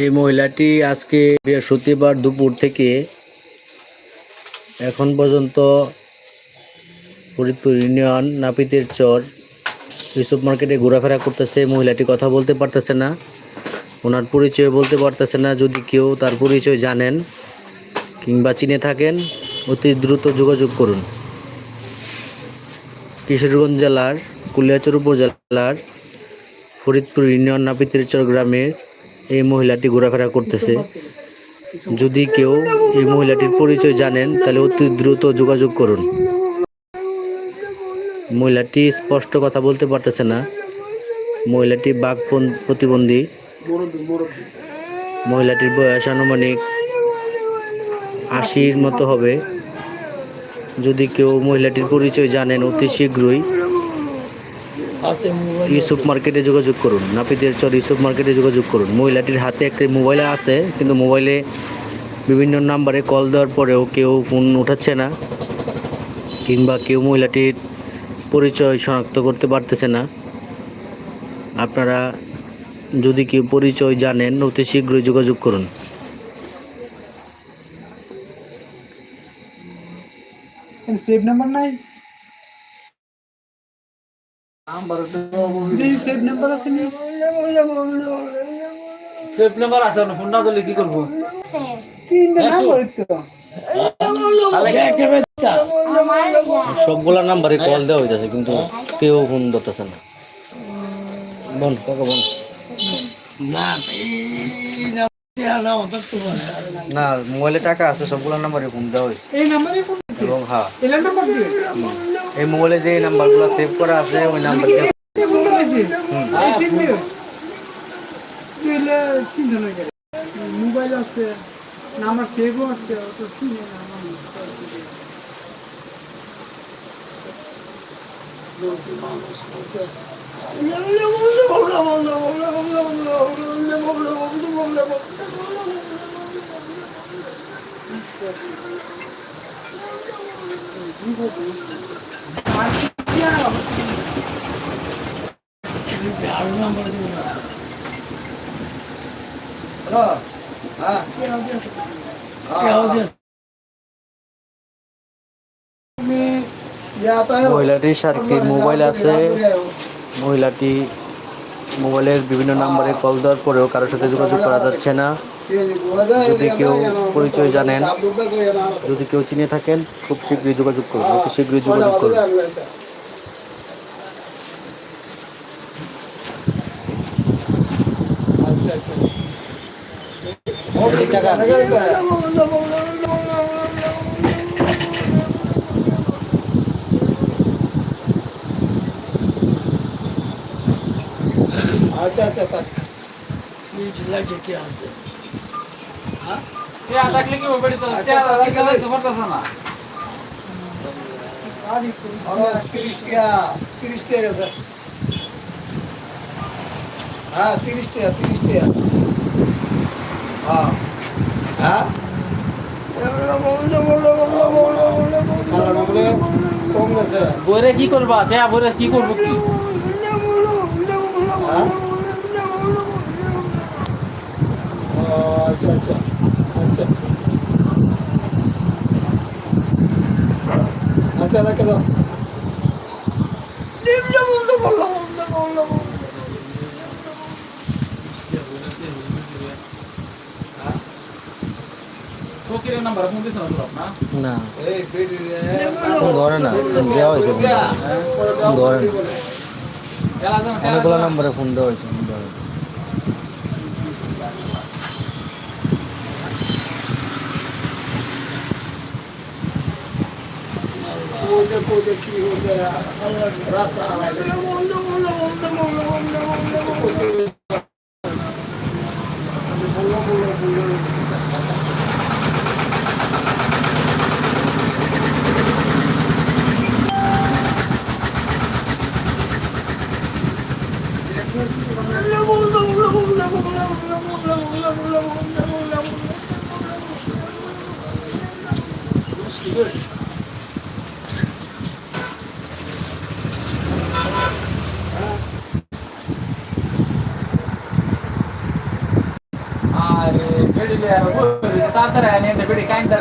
এই মহিলাটি আজকে বৃহস্পতিবার দুপুর থেকে এখন পর্যন্ত ফরিদপুর ইউনিয়ন নাপিতের চর ইউসুফ মার্কেটে ঘোরাফেরা করতেছে। মহিলাটি কথা বলতে পারতেছে না, ওনার পরিচয় বলতে পারতেছে না। যদি কেউ তার পরিচয় জানেন কিংবা চিনে থাকেন, অতি দ্রুত যোগাযোগ করুন। কিশোরগঞ্জ জেলার, কুলিয়াচর উপজেলার, ফরিদপুর ইউনিয়ন নাপিতের চর গ্রামের এই মহিলাটি ঘোরাফেরা করতেছে। যদি কেউ এই মহিলাটির পরিচয় জানেন, তাহলে অতি দ্রুত যোগাযোগ করুন। মহিলাটি স্পষ্ট কথা বলতে পারতেছে না। মহিলাটি বাঘ প্রতিবন্ধী। মহিলাটির বয়স আনুমানিক আশির মতো হবে। যদি কেউ মহিলাটির পরিচয় জানেন, অতি শীঘ্রই ইউসুফ মার্কেটে যোগাযোগ করুন। নাপিতের চর ইউসুফ মার্কেটে যোগাযোগ করুন। মহিলাটির হাতে একটি মোবাইল আছে, কিন্তু মোবাইলে বিভিন্ন নাম্বারে কল দেওয়ার পরেও কেউ ফোন উঠাচ্ছে না, কিংবা কেউ মহিলাটির পরিচয় শনাক্ত করতে পারতেছে না। আপনারা যদি কেউ পরিচয় জানেন, অতি শীঘ্রই যোগাযোগ করুন। সেভ নাম্বার নাই? সেভ নাম্বার আছে নি? সেফ নাম্বার আছে না ফোন না করলে কি করব? তিনটা নাম্বার তো সবগুলা নাম্বারে কল দেওয়া হইতেছে কিন্তু কেউ ফোন ধরতেছে না। বন কাকা বন না মোবাইলে টাকা আছে সবগুলা নাম্বারে ফোন দেওয়া হয়েছে এই নাম্বারে ফোন এবং হ্যাঁ। নাম্বার দিয়ে এই মোবাইলে যে নাম্বারগুলো সেভ করা আছে, ওই নাম্বার মোবাইল আছে, নাম্বার সেভও আছে, অত মহিলাটির সাথে মোবাইল আছে? মহিলাটি মোবাইলের বিভিন্ন নাম্বারে কল দেওয়ার পরেও কারোর সাথে যোগাযোগ করা যাচ্ছে না। যদি কেউ পরিচয় জানেন, যদি কেউ চিনে থাকেন, খুব শীঘ্রই যোগাযোগ করুন। অতি শীঘ্রই যোগাযোগ করুন। আচ্ছা আচ্ছা আচ্ছা আচ্ছা থাক থাকলে কি তো থাকলে তো না। গেছে। হ্যাঁ তিরিশ টাকা তিরিশ টাকা। হ্যাঁ? হ্যাঁ বইরে কি করবা? টিয়া বইরে কি করব কি? হ্যাঁ? আচ্ছা আচ্ছা আচ্ছা। আচ্ছা রেখে দাও ফকিরের নাম্বার ফোন দিছ না না। এই বেডি রে ফোন ধরে না দেওয়া হয়েছে ধরে না। অনেকগুলো নাম্বারে ফোন দেওয়া হয়েছে। పూజ పూజకి రసాలు Good. তাড়াতাড়ি আনি বেড়ি কাইন্দা